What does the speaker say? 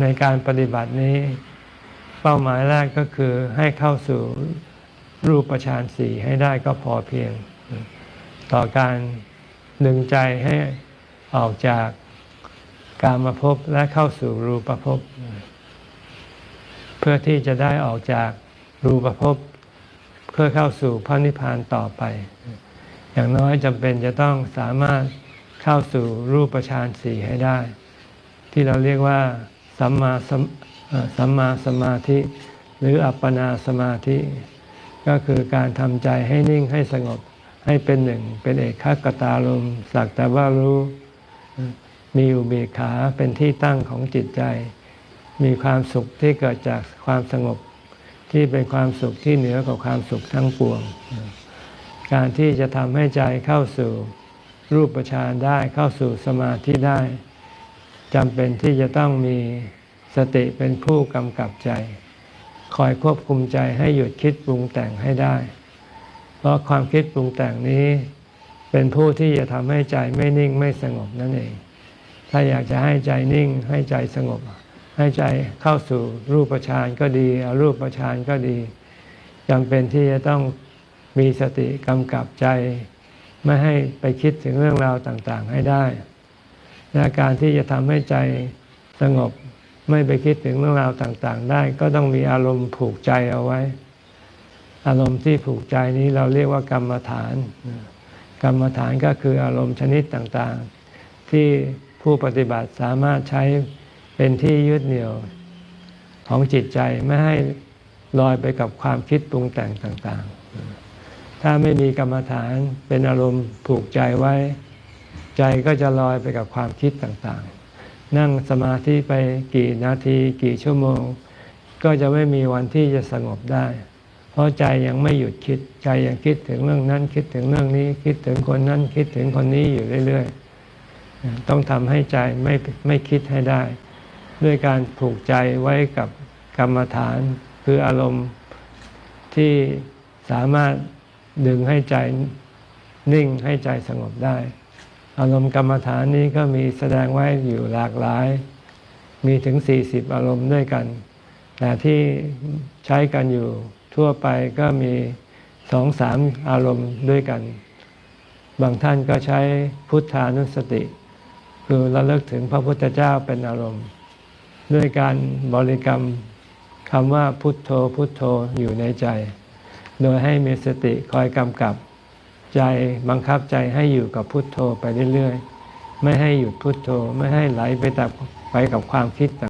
ในการปฏิบัตินี้ เป้าหมายแรกก็คือให้เข้าสู่รูปฌานสี่ให้ได้ก็พอเพียง ต่อการดึงใจให้ออกจากการมาพบและเข้าสู่รูปภพเพื่อที่จะได้ออกจากรูปภพเพื่อเข้าสู่พระนิพพานต่อไป อย่างน้อยจำเป็นจะต้องสามารถเข้าสู่รูปฌานสี่ให้ได้ ที่เราเรียกว่า สัมมาสัมมมาสมาธิ หรืออัปปนาสมาธิ ก็คือการทำใจให้นิ่งให้สงบให้เป็นหนึ่ง เป็นเอกขกตาลมสักแต่ว่ารู้ มีอุเบกขาเป็นที่ตั้งของจิตใจ มีความสุขที่เกิดจากความสงบที่เป็นความสุขที่เหนือกว่าความสุขทั้งปวง การที่จะทำให้ใจเข้าสู่รูปฌานได้เข้าสู่สมาธิได้จำเป็นที่จะต้องมี สติเป็นผู้กำกับใจ คอยควบคุมใจให้หยุดคิดปรุงแต่งให้ได้ เพราะความคิดปรุงแต่งนี้ เป็นผู้ที่จะทำให้ใจไม่นิ่งไม่สงบนั่นเอง ถ้าอยากจะให้ใจนิ่งให้ใจสงบ ให้ใจเข้าสู่รูปฌานก็ดีอารูปฌานก็ดีจำเป็นที่จะต้องมีสติกำกับใจ ไม่ให้ไปคิดถึงเรื่องราวต่างๆให้ได้และการที่จะทำให้ใจสงบ ไม่ไปคิดถึงเรื่องราวต่างๆ ได้ ก็ต้องมีอารมณ์ผูกใจเอาไว้ อารมณ์ที่ผูกใจนี้เราเรียกว่ากรรมฐาน กรรมฐานก็คืออารมณ์ชนิดต่างๆ ที่ผู้ปฏิบัติสามารถใช้เป็นที่ยึดเหนี่ยวของจิตใจไม่ให้ลอยไปกับความคิดปรุงแต่งต่างๆ ถ้าไม่มีกรรมฐานเป็นอารมณ์ผูกใจไว้ ใจก็จะลอยไปกับความคิดต่างๆ นั่งสมาธิไปกี่นาทีกี่ชั่วโมง ก็จะไม่มีวันที่จะสงบได้ เพราะใจยังไม่หยุดคิดใจยังคิดถึงเรื่องนั้นคิดถึงเรื่องนี้คิดถึงคนนั้นคิดถึงคนนี้อยู่เรื่อยๆ ต้องทำให้ใจไม่ไม่คิดให้ได้ ด้วยการผูกใจไว้กับกรรมฐาน คืออารมณ์ที่สามารถดึงให้ใจนิ่งให้ใจสงบได้ อารมณ์กรรมฐานนี้ก็มีแสดงไว้อยู่หลากหลาย มีถึง 40 อารมณ์ด้วยกัน แต่ที่ใช้กันอยู่ทั่วไปก็มีสองสามอารมณ์ด้วยกัน บางท่านก็ใช้พุทธานุสติ คือระลึกถึงพระพุทธเจ้าเป็นอารมณ์ ด้วยการบริกรรมคำว่าพุทโธพุทโธอยู่ในใจ โดยให้มีสติคอยกำกับ ใจบังคับใจให้อยู่กับพุทโธไปเรื่อยๆ ไม่ให้หยุดพุทโธไม่ให้ไหลไปแต่ไปกับความคิดต่าง